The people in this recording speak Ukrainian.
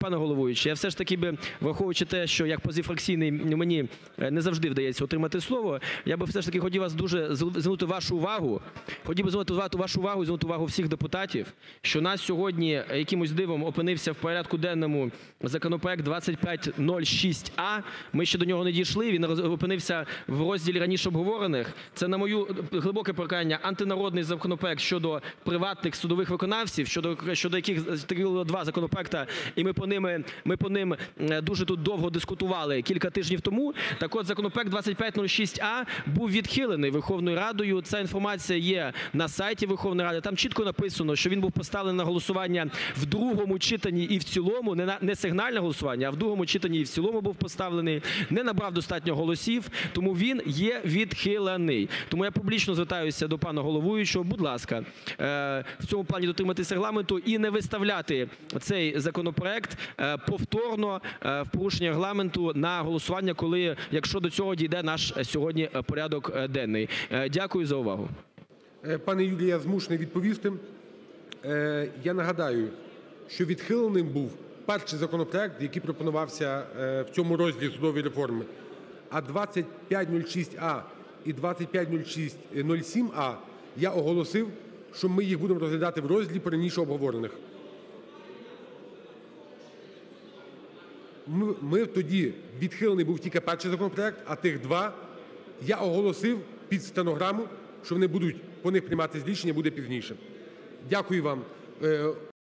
Пане головуючий, я все ж таки би, враховуючи те, що як позафракційний мені не завжди вдається отримати слово, я би все ж таки хотів вас дуже звернути вашу увагу, хотів би звернути вашу увагу і звернути увагу всіх депутатів, що нас сьогодні якимось дивом опинився в порядку денному законопроект 2506а. Ми ще до нього не дійшли, він опинився в розділі раніше обговорених. Це, на моє глибоке переконання, антинародний законопроект щодо приватних судових виконавців, щодо щодо яких таких два законопроекти, і ми по ними, ми по ним дуже тут довго дискутували кілька тижнів тому. Так от законопроект 2506а був відхилений Верховною Радою. Ця інформація є на сайті Верховної Ради. Там чітко написано, що він був поставлений на голосування в другому читанні і в цілому, не сигнальне голосування, а в другому читанні і в цілому був поставлений, не набрав достатньо голосів, тому він є відхилений. Тому я публічно звертаюся до пана головуючого, будь ласка, в цьому плані дотриматися Регламенту і не виставляти цей законопроект повторно в порушення Регламенту на голосування, коли, якщо до цього дійде наш сьогодні порядок денний. Дякую за увагу. Пане Юрію, я змушений відповісти. Я нагадаю, що відхиленим був перший законопроект, який пропонувався в цьому розділі судової реформи. А 2506а і 2507а я оголосив, що ми їх будемо розглядати в розділі по обговорених. Ми тоді, відхилений був тільки перший законопроект, а тих два я оголосив під стенограму, що вони будуть, по них прийматися рішення буде пізніше. Дякую вам.